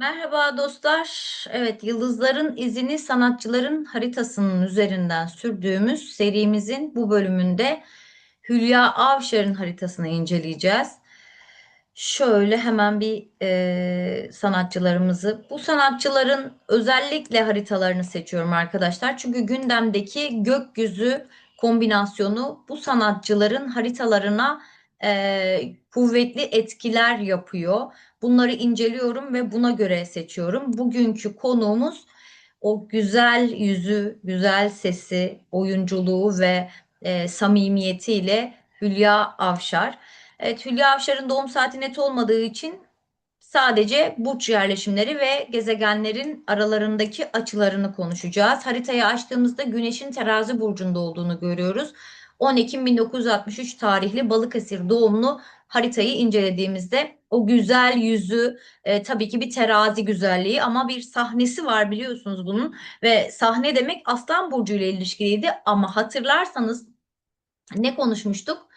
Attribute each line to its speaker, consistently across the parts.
Speaker 1: Merhaba dostlar. Evet, yıldızların izini sanatçıların haritasının üzerinden sürdüğümüz serimizin bu bölümünde Hülya Avşar'ın haritasını inceleyeceğiz. Şöyle hemen bir e, sanatçılarımızı, bu sanatçıların özellikle haritalarını seçiyorum arkadaşlar. Çünkü gündemdeki gökyüzü kombinasyonu bu sanatçıların haritalarına e, kuvvetli etkiler yapıyor. Bunları inceliyorum ve buna göre seçiyorum. Bugünkü konuğumuz o güzel yüzü, güzel sesi, oyunculuğu ve e, samimiyetiyle Hülya Avşar. Evet, Hülya Avşar'ın doğum saati net olmadığı için sadece burç yerleşimleri ve gezegenlerin aralarındaki açılarını konuşacağız. Haritayı açtığımızda Güneş'in terazi burcunda olduğunu görüyoruz. 10 Ekim 1963 tarihli Balıkesir doğumlu haritayı incelediğimizde o güzel yüzü e, tabii ki bir terazi güzelliği ama bir sahnesi var biliyorsunuz bunun ve sahne demek Aslan Burcu ile ilişkiliydi ama hatırlarsanız ne konuşmuştuk?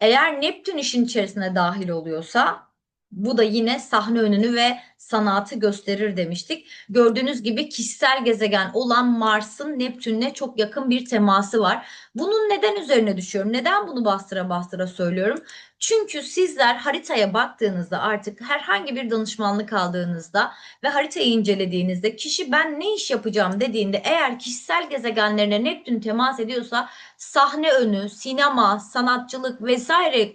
Speaker 1: Eğer Neptün işin içerisine dahil oluyorsa bu da yine sahne önünü ve sanatı gösterir demiştik. Gördüğünüz gibi kişisel gezegen olan Mars'ın Neptün'le çok yakın bir teması var. Bunun neden üzerine düşüyorum? Neden bunu bastıra bastıra söylüyorum? Çünkü sizler haritaya baktığınızda artık herhangi bir danışmanlık aldığınızda ve haritayı incelediğinizde kişi ben ne iş yapacağım dediğinde eğer kişisel gezegenlerine Neptün temas ediyorsa sahne önü, sinema, sanatçılık vesaire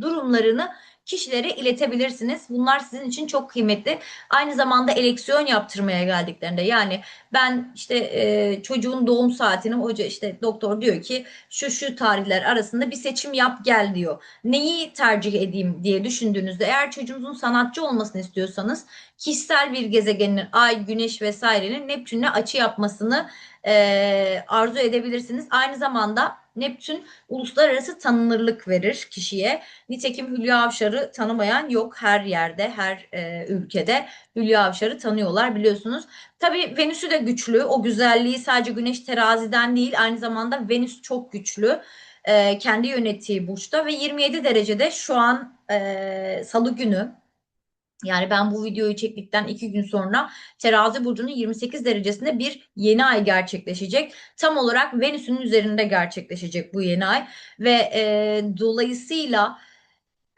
Speaker 1: durumlarını kişilere iletebilirsiniz. Bunlar sizin için çok kıymetli. Aynı zamanda eleksiyon yaptırmaya geldiklerinde yani ben işte e, çocuğun doğum saatini hoca işte doktor diyor ki şu şu tarihler arasında bir seçim yap gel diyor. Neyi tercih edeyim diye düşündüğünüzde eğer çocuğunuzun sanatçı olmasını istiyorsanız kişisel bir gezegenin ay, güneş vesairenin Neptün'le açı yapmasını e, arzu edebilirsiniz. Aynı zamanda Neptün uluslararası tanınırlık verir kişiye. Nitekim Hülya Avşar'ı tanımayan yok her yerde, her e, ülkede Hülya Avşar'ı tanıyorlar biliyorsunuz. Tabii Venüs'ü de güçlü. O güzelliği sadece Güneş teraziden değil aynı zamanda Venüs çok güçlü. E, kendi yönettiği burçta ve 27 derecede şu an e, salı günü yani ben bu videoyu çektikten iki gün sonra terazi burcunun 28 derecesinde bir yeni ay gerçekleşecek. Tam olarak Venüs'ün üzerinde gerçekleşecek bu yeni ay. Ve e, dolayısıyla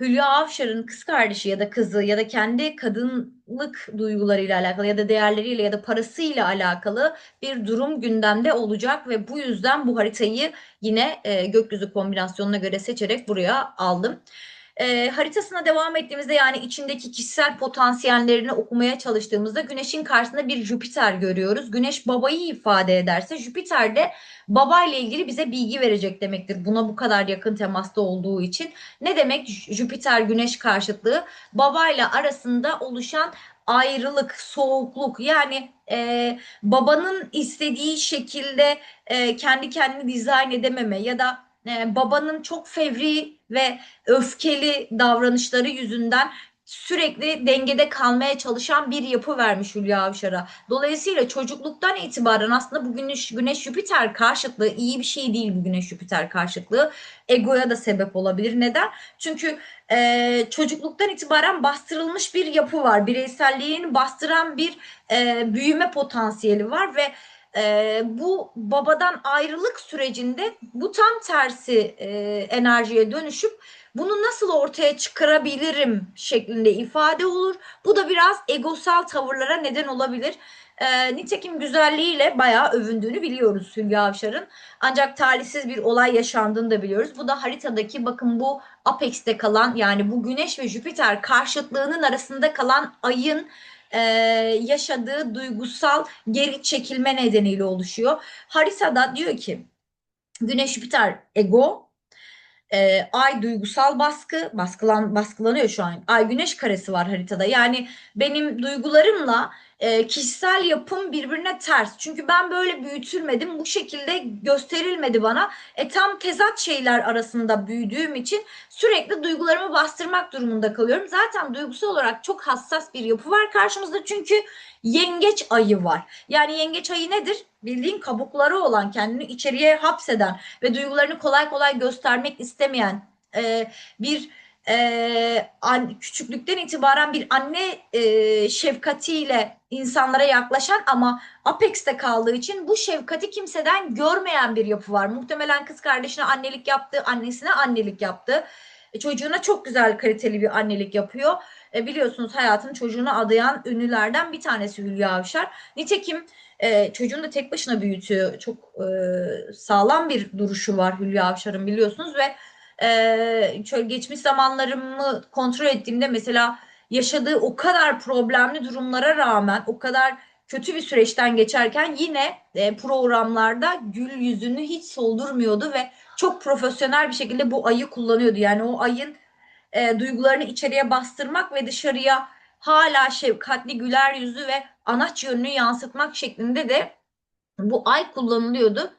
Speaker 1: Hülya Avşar'ın kız kardeşi ya da kızı ya da kendi kadınlık duygularıyla alakalı ya da değerleriyle ya da parasıyla alakalı bir durum gündemde olacak ve bu yüzden bu haritayı yine e, gökyüzü kombinasyonuna göre seçerek buraya aldım. E, haritasına devam ettiğimizde yani içindeki kişisel potansiyellerini okumaya çalıştığımızda Güneş'in karşısında bir Jüpiter görüyoruz. Güneş babayı ifade ederse Jüpiter de babayla ilgili bize bilgi verecek demektir. Buna bu kadar yakın temasta olduğu için. Ne demek Jüpiter Güneş karşıtlığı? Babayla arasında oluşan ayrılık, soğukluk yani e, babanın istediği şekilde e, kendi kendini dizayn edememe ya da e, babanın çok fevri ve öfkeli davranışları yüzünden sürekli dengede kalmaya çalışan bir yapı vermiş Hülya Avşar'a. Dolayısıyla çocukluktan itibaren aslında bu güneş, güneş Jüpiter karşıtlığı iyi bir şey değil bu güneş Jüpiter karşıtlığı. Egoya da sebep olabilir. Neden? Çünkü e, çocukluktan itibaren bastırılmış bir yapı var. Bireyselliğini bastıran bir e, büyüme potansiyeli var ve e, bu babadan ayrılık sürecinde bu tam tersi e, enerjiye dönüşüp bunu nasıl ortaya çıkarabilirim şeklinde ifade olur. Bu da biraz egosal tavırlara neden olabilir. E, nitekim güzelliğiyle bayağı övündüğünü biliyoruz Hülya Avşar'ın. Ancak talihsiz bir olay yaşandığını da biliyoruz. Bu da haritadaki bakın bu Apex'te kalan yani bu Güneş ve Jüpiter karşıtlığının arasında kalan ayın e, yaşadığı duygusal geri çekilme nedeniyle oluşuyor. Haritada diyor ki Güneş Jüpiter ego, e, ay duygusal baskı, baskılan baskılanıyor şu an. Ay güneş karesi var haritada. Yani benim duygularımla e, kişisel yapım birbirine ters. Çünkü ben böyle büyütülmedim. Bu şekilde gösterilmedi bana. E tam tezat şeyler arasında büyüdüğüm için sürekli duygularımı bastırmak durumunda kalıyorum. Zaten duygusal olarak çok hassas bir yapı var karşımızda. Çünkü yengeç ayı var. Yani yengeç ayı nedir? Bildiğin kabukları olan, kendini içeriye hapseden ve duygularını kolay kolay göstermek istemeyen e, bir e, an, küçüklükten itibaren bir anne e, şefkatiyle insanlara yaklaşan ama Apex'te kaldığı için bu şefkati kimseden görmeyen bir yapı var. Muhtemelen kız kardeşine annelik yaptı, annesine annelik yaptı. E, çocuğuna çok güzel kaliteli bir annelik yapıyor. E, biliyorsunuz hayatını çocuğuna adayan ünlülerden bir tanesi Hülya Avşar. Nitekim e, çocuğunu da tek başına büyütüyor. Çok e, sağlam bir duruşu var Hülya Avşar'ın biliyorsunuz ve şöyle geçmiş zamanlarımı kontrol ettiğimde mesela yaşadığı o kadar problemli durumlara rağmen o kadar kötü bir süreçten geçerken yine e, programlarda gül yüzünü hiç soldurmuyordu ve çok profesyonel bir şekilde bu ayı kullanıyordu. Yani o ayın e, duygularını içeriye bastırmak ve dışarıya hala şefkatli güler yüzü ve anaç yönünü yansıtmak şeklinde de bu ay kullanılıyordu.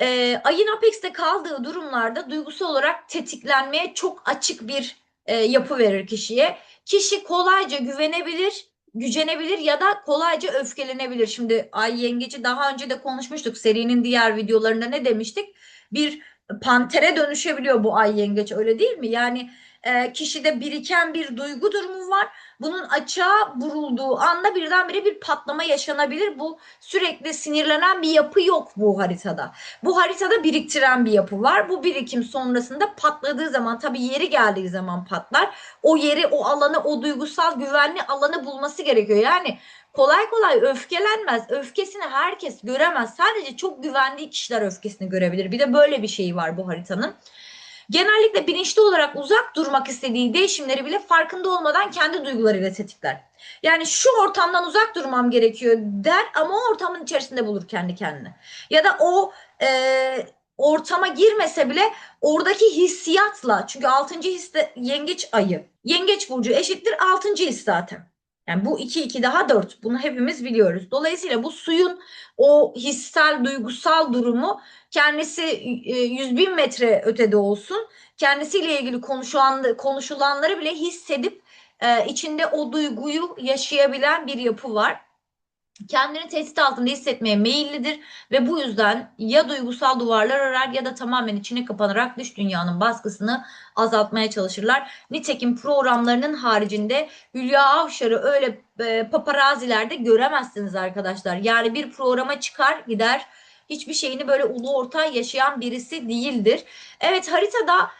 Speaker 1: E, ayın apex'te kaldığı durumlarda duygusal olarak tetiklenmeye çok açık bir e, yapı verir kişiye. Kişi kolayca güvenebilir, gücenebilir ya da kolayca öfkelenebilir. Şimdi ay yengeci daha önce de konuşmuştuk serinin diğer videolarında ne demiştik? Bir pantere dönüşebiliyor bu ay yengeç öyle değil mi? Yani e, kişide biriken bir duygu durumu var. Bunun açığa vurulduğu anda birdenbire bir patlama yaşanabilir. Bu sürekli sinirlenen bir yapı yok bu haritada. Bu haritada biriktiren bir yapı var. Bu birikim sonrasında patladığı zaman tabii yeri geldiği zaman patlar. O yeri, o alanı, o duygusal güvenli alanı bulması gerekiyor. Yani kolay kolay öfkelenmez. Öfkesini herkes göremez. Sadece çok güvendiği kişiler öfkesini görebilir. Bir de böyle bir şey var bu haritanın. Genellikle bilinçli olarak uzak durmak istediği değişimleri bile farkında olmadan kendi duygularıyla tetikler. Yani şu ortamdan uzak durmam gerekiyor der ama o ortamın içerisinde bulur kendi kendine. Ya da o e, ortama girmese bile oradaki hissiyatla çünkü 6. hisse yengeç ayı. Yengeç burcu eşittir 6. his zaten. Yani bu 2 2 daha 4. Bunu hepimiz biliyoruz. Dolayısıyla bu suyun o hissel duygusal durumu kendisi 100 e, bin metre ötede olsun. Kendisiyle ilgili konuşulan, konuşulanları bile hissedip e, içinde o duyguyu yaşayabilen bir yapı var kendini tehdit altında hissetmeye meyillidir ve bu yüzden ya duygusal duvarlar örer ya da tamamen içine kapanarak dış dünyanın baskısını azaltmaya çalışırlar. Nitekim programlarının haricinde Hülya Avşar'ı öyle e, paparazilerde göremezsiniz arkadaşlar. Yani bir programa çıkar gider hiçbir şeyini böyle ulu orta yaşayan birisi değildir. Evet haritada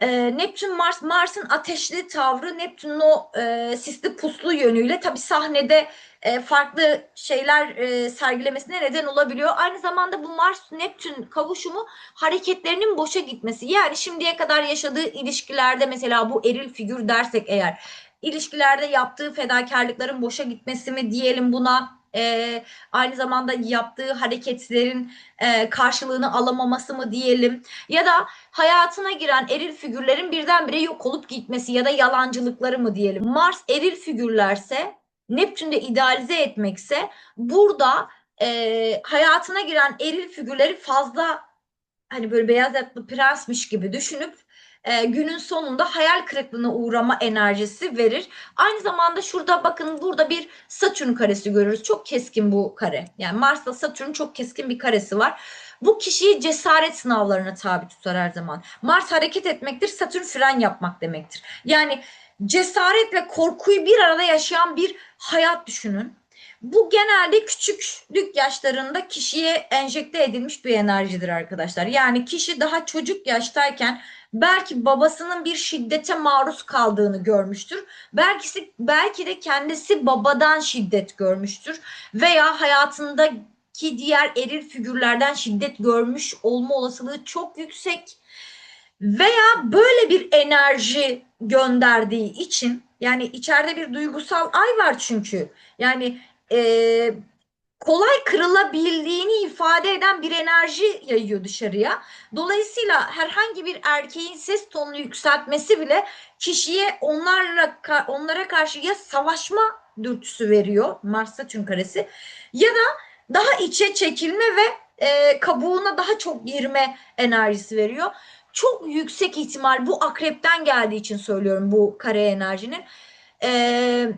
Speaker 1: e, Neptün Mars Mars'ın ateşli tavrı Neptün'ün o e, sisli puslu yönüyle tabi sahnede e, farklı şeyler e, sergilemesine neden olabiliyor. Aynı zamanda bu Mars Neptün kavuşumu hareketlerinin boşa gitmesi. Yani şimdiye kadar yaşadığı ilişkilerde mesela bu eril figür dersek eğer ilişkilerde yaptığı fedakarlıkların boşa gitmesi mi diyelim buna e, aynı zamanda yaptığı hareketlerin e, karşılığını alamaması mı diyelim ya da hayatına giren eril figürlerin birdenbire yok olup gitmesi ya da yalancılıkları mı diyelim. Mars eril figürlerse Neptün'de idealize etmekse burada e, hayatına giren eril figürleri fazla hani böyle beyaz yakalı prensmiş gibi düşünüp e, günün sonunda hayal kırıklığına uğrama enerjisi verir. Aynı zamanda şurada bakın burada bir Satürn karesi görürüz. Çok keskin bu kare. Yani Mars'la Satürn çok keskin bir karesi var. Bu kişiyi cesaret sınavlarına tabi tutar her zaman. Mars hareket etmektir, Satürn fren yapmak demektir. Yani cesaretle korkuyu bir arada yaşayan bir hayat düşünün. Bu genelde küçüklük yaşlarında kişiye enjekte edilmiş bir enerjidir arkadaşlar. Yani kişi daha çocuk yaştayken belki babasının bir şiddete maruz kaldığını görmüştür. Belki belki de kendisi babadan şiddet görmüştür. Veya hayatındaki diğer eril figürlerden şiddet görmüş olma olasılığı çok yüksek. Veya böyle bir enerji gönderdiği için yani içeride bir duygusal ay var çünkü. Yani e, kolay kırılabildiğini ifade eden bir enerji yayıyor dışarıya. Dolayısıyla herhangi bir erkeğin ses tonunu yükseltmesi bile kişiye onlarla onlara karşı ya savaşma dürtüsü veriyor Mars Satürn karesi ya da daha içe çekilme ve e, kabuğuna daha çok girme enerjisi veriyor çok yüksek ihtimal bu akrepten geldiği için söylüyorum bu kare enerjinin. Ee,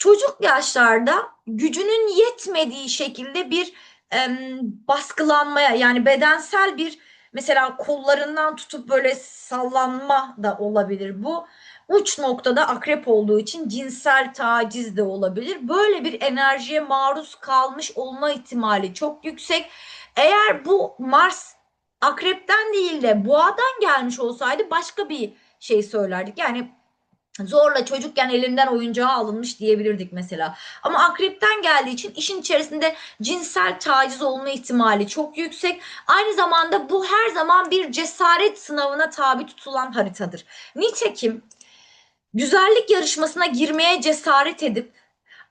Speaker 1: çocuk yaşlarda gücünün yetmediği şekilde bir e, baskılanmaya yani bedensel bir Mesela kollarından tutup böyle sallanma da olabilir bu. Uç noktada akrep olduğu için cinsel taciz de olabilir. Böyle bir enerjiye maruz kalmış olma ihtimali çok yüksek. Eğer bu Mars akrepten değil de boğadan gelmiş olsaydı başka bir şey söylerdik. Yani zorla çocukken elinden oyuncağı alınmış diyebilirdik mesela. Ama akrepten geldiği için işin içerisinde cinsel taciz olma ihtimali çok yüksek. Aynı zamanda bu her zaman bir cesaret sınavına tabi tutulan haritadır. Nitekim güzellik yarışmasına girmeye cesaret edip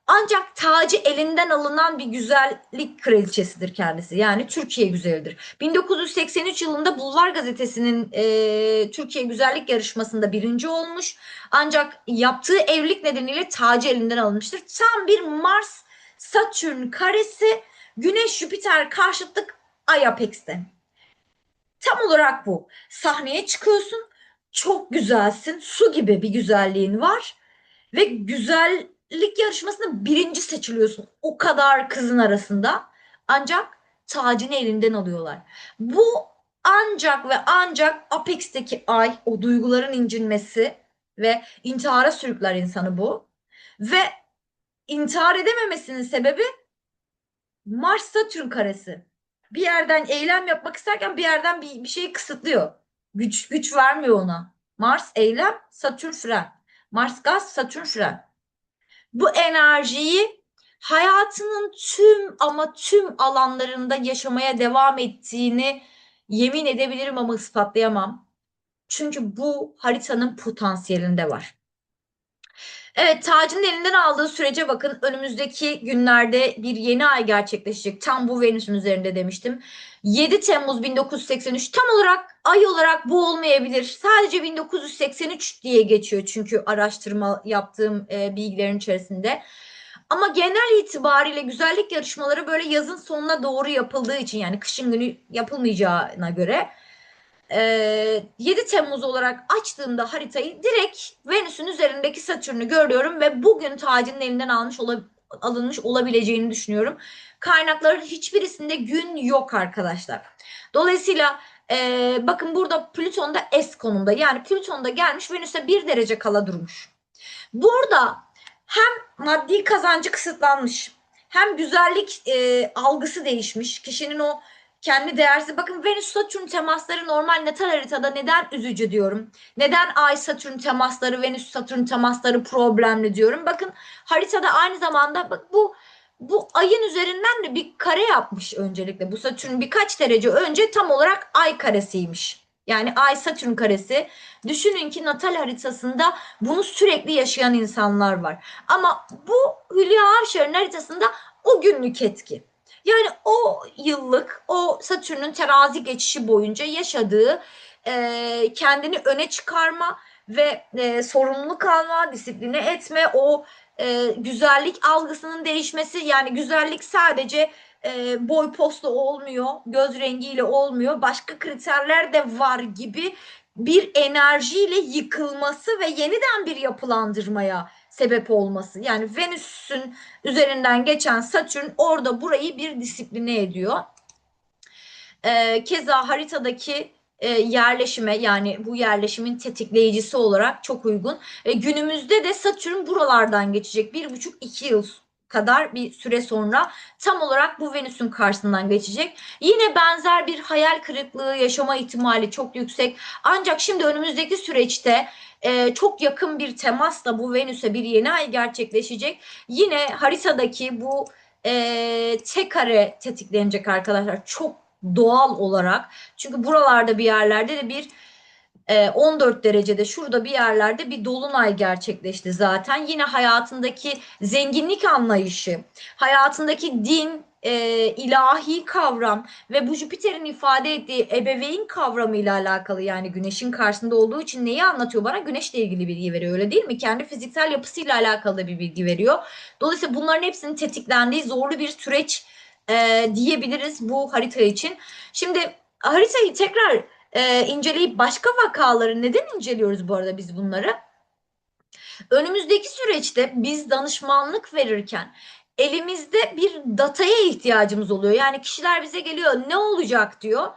Speaker 1: ancak tacı elinden alınan bir güzellik kraliçesidir kendisi. Yani Türkiye güzelidir. 1983 yılında Bulvar Gazetesi'nin e, Türkiye Güzellik Yarışması'nda birinci olmuş. Ancak yaptığı evlilik nedeniyle tacı elinden alınmıştır. Tam bir Mars Satürn karesi Güneş Jüpiter karşıtlık Ay Apex'te. Tam olarak bu. Sahneye çıkıyorsun. Çok güzelsin. Su gibi bir güzelliğin var. Ve güzellik yarışmasında birinci seçiliyorsun. O kadar kızın arasında. Ancak tacını elinden alıyorlar. Bu ancak ve ancak Apex'teki ay, o duyguların incinmesi ve intihara sürükler insanı bu. Ve intihar edememesinin sebebi Mars Satürn karesi. Bir yerden eylem yapmak isterken bir yerden bir, bir şeyi kısıtlıyor. Güç güç vermiyor ona. Mars eylem, Satürn fren. Mars gaz, Satürn fren. Bu enerjiyi hayatının tüm ama tüm alanlarında yaşamaya devam ettiğini yemin edebilirim ama ispatlayamam. Çünkü bu haritanın potansiyelinde var. Evet tacın elinden aldığı sürece bakın önümüzdeki günlerde bir yeni ay gerçekleşecek. Tam bu Venüs'ün üzerinde demiştim. 7 Temmuz 1983 tam olarak ay olarak bu olmayabilir. Sadece 1983 diye geçiyor çünkü araştırma yaptığım e, bilgilerin içerisinde. Ama genel itibariyle güzellik yarışmaları böyle yazın sonuna doğru yapıldığı için yani kışın günü yapılmayacağına göre 7 Temmuz olarak açtığımda haritayı direkt Venüs'ün üzerindeki Satürn'ü görüyorum ve bugün tacının elinden almış olab alınmış olabileceğini düşünüyorum. Kaynakların hiçbirisinde gün yok arkadaşlar. Dolayısıyla e, bakın burada Plüton'da S konumda. Yani Plüton'da gelmiş Venüs'e bir derece kala durmuş. Burada hem maddi kazancı kısıtlanmış hem güzellik e, algısı değişmiş. Kişinin o kendi değersiz. Bakın Venüs Satürn temasları normal natal haritada neden üzücü diyorum? Neden Ay Satürn temasları, Venüs Satürn temasları problemli diyorum? Bakın haritada aynı zamanda bak bu bu ayın üzerinden de bir kare yapmış öncelikle. Bu Satürn birkaç derece önce tam olarak ay karesiymiş. Yani ay Satürn karesi. Düşünün ki natal haritasında bunu sürekli yaşayan insanlar var. Ama bu Hülya Avşar'ın haritasında o günlük etki. Yani o yıllık o Satürn'ün terazi geçişi boyunca yaşadığı e, kendini öne çıkarma ve e, sorumluluk alma, disipline etme, o e, güzellik algısının değişmesi yani güzellik sadece e, boy postu olmuyor, göz rengiyle olmuyor, başka kriterler de var gibi bir enerjiyle yıkılması ve yeniden bir yapılandırmaya sebep olması. Yani Venüs'ün üzerinden geçen Satürn orada burayı bir disipline ediyor. E, keza haritadaki e, yerleşime yani bu yerleşimin tetikleyicisi olarak çok uygun. E, günümüzde de Satürn buralardan geçecek. Bir buçuk iki yıl kadar bir süre sonra tam olarak bu Venüs'ün karşısından geçecek. Yine benzer bir hayal kırıklığı yaşama ihtimali çok yüksek. Ancak şimdi önümüzdeki süreçte e, çok yakın bir temasla bu Venüs'e bir yeni ay gerçekleşecek. Yine haritadaki bu e, tek kare tetiklenecek arkadaşlar. Çok doğal olarak. Çünkü buralarda bir yerlerde de bir 14 e, derecede şurada bir yerlerde bir dolunay gerçekleşti zaten. Yine hayatındaki zenginlik anlayışı, hayatındaki din, e, ilahi kavram ve bu Jüpiter'in ifade ettiği ebeveyn kavramı ile alakalı yani güneşin karşısında olduğu için neyi anlatıyor bana? Güneşle ilgili bilgi veriyor öyle değil mi? Kendi fiziksel yapısıyla alakalı bir bilgi veriyor. Dolayısıyla bunların hepsinin tetiklendiği zorlu bir süreç e, diyebiliriz bu harita için. Şimdi haritayı tekrar e, inceleyip başka vakaları neden inceliyoruz bu arada biz bunları? Önümüzdeki süreçte biz danışmanlık verirken elimizde bir dataya ihtiyacımız oluyor. Yani kişiler bize geliyor ne olacak diyor.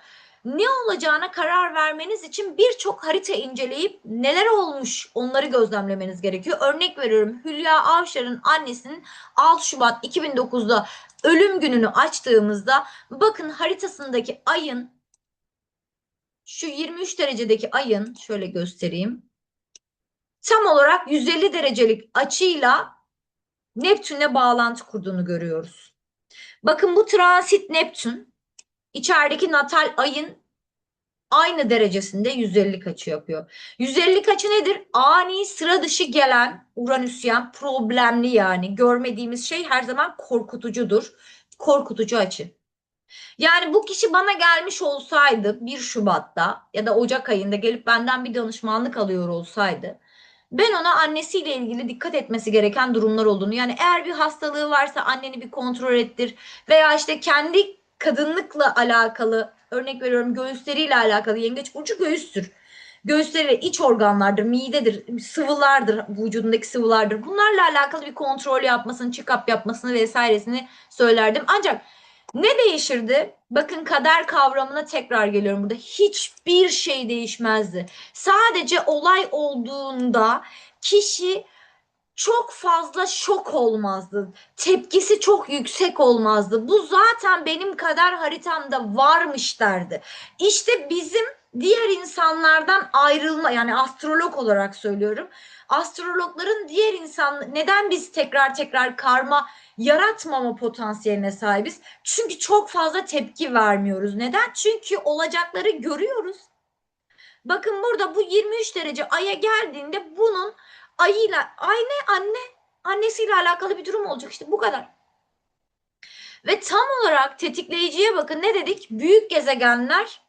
Speaker 1: ne olacağına karar vermeniz için birçok harita inceleyip neler olmuş onları gözlemlemeniz gerekiyor. Örnek veriyorum Hülya Avşar'ın annesinin 6 Şubat 2009'da ölüm gününü açtığımızda bakın haritasındaki ayın şu 23 derecedeki ayın şöyle göstereyim. Tam olarak 150 derecelik açıyla Neptün'le bağlantı kurduğunu görüyoruz. Bakın bu transit Neptün içerideki natal ayın aynı derecesinde 150 açı yapıyor. 150 açı nedir? Ani sıra dışı gelen Uranüsyen problemli yani görmediğimiz şey her zaman korkutucudur. Korkutucu açı. Yani bu kişi bana gelmiş olsaydı 1 Şubat'ta ya da Ocak ayında gelip benden bir danışmanlık alıyor olsaydı ben ona annesiyle ilgili dikkat etmesi gereken durumlar olduğunu yani eğer bir hastalığı varsa anneni bir kontrol ettir veya işte kendi kadınlıkla alakalı örnek veriyorum göğüsleriyle alakalı yengeç burcu göğüstür. Göğüsleri iç organlardır, midedir, sıvılardır, vücudundaki sıvılardır. Bunlarla alakalı bir kontrol yapmasını, check-up yapmasını vesairesini söylerdim. Ancak ne değişirdi? Bakın kader kavramına tekrar geliyorum burada. Hiçbir şey değişmezdi. Sadece olay olduğunda kişi çok fazla şok olmazdı. Tepkisi çok yüksek olmazdı. Bu zaten benim kader haritamda varmış derdi. İşte bizim diğer insanlardan ayrılma yani astrolog olarak söylüyorum. Astrologların diğer insan neden biz tekrar tekrar karma yaratmama potansiyeline sahibiz? Çünkü çok fazla tepki vermiyoruz. Neden? Çünkü olacakları görüyoruz. Bakın burada bu 23 derece aya geldiğinde bunun ayıyla aynı anne annesiyle alakalı bir durum olacak işte bu kadar. Ve tam olarak tetikleyiciye bakın ne dedik? Büyük gezegenler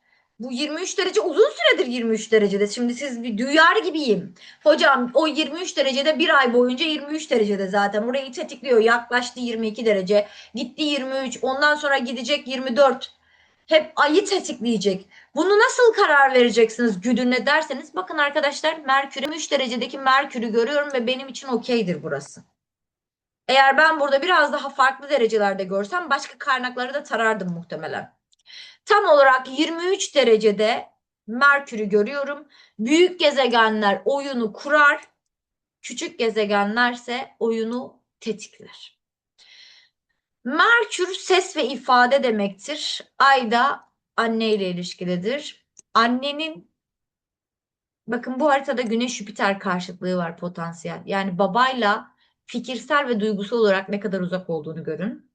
Speaker 1: bu 23 derece uzun süredir 23 derecede. Şimdi siz bir duyar gibiyim. Hocam o 23 derecede bir ay boyunca 23 derecede zaten. Orayı tetikliyor. Yaklaştı 22 derece. Gitti 23. Ondan sonra gidecek 24. Hep ayı tetikleyecek. Bunu nasıl karar vereceksiniz güdüne derseniz bakın arkadaşlar Merkür 3 derecedeki Merkür'ü görüyorum ve benim için okeydir burası. Eğer ben burada biraz daha farklı derecelerde görsem başka kaynakları da tarardım muhtemelen. Tam olarak 23 derecede Merkür'ü görüyorum. Büyük gezegenler oyunu kurar. Küçük gezegenlerse oyunu tetikler. Merkür ses ve ifade demektir. Ay da anne ile ilişkilidir. Annenin bakın bu haritada Güneş Jüpiter karşıtlığı var potansiyel. Yani babayla fikirsel ve duygusal olarak ne kadar uzak olduğunu görün.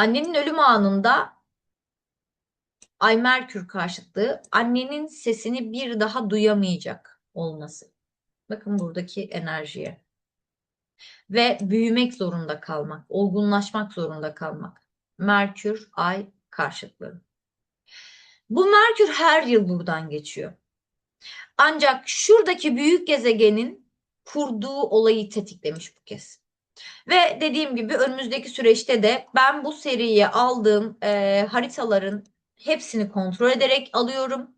Speaker 1: Annenin ölüm anında Ay Merkür karşıtlığı annenin sesini bir daha duyamayacak olması. Bakın buradaki enerjiye. Ve büyümek zorunda kalmak, olgunlaşmak zorunda kalmak. Merkür, Ay karşıtlığı. Bu Merkür her yıl buradan geçiyor. Ancak şuradaki büyük gezegenin kurduğu olayı tetiklemiş bu kez. Ve dediğim gibi önümüzdeki süreçte de ben bu seriye aldığım e, haritaların hepsini kontrol ederek alıyorum.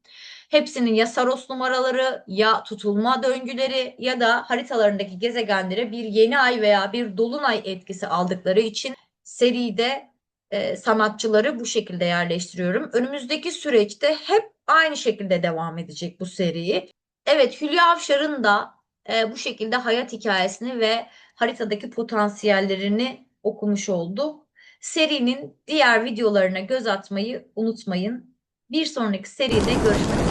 Speaker 1: Hepsinin ya Saros numaraları ya tutulma döngüleri ya da haritalarındaki gezegenlere bir yeni ay veya bir dolunay etkisi aldıkları için seride e, sanatçıları bu şekilde yerleştiriyorum. Önümüzdeki süreçte hep aynı şekilde devam edecek bu seriyi. Evet Hülya Avşar'ın da e, bu şekilde hayat hikayesini ve haritadaki potansiyellerini okumuş olduk. Serinin diğer videolarına göz atmayı unutmayın. Bir sonraki seride görüşmek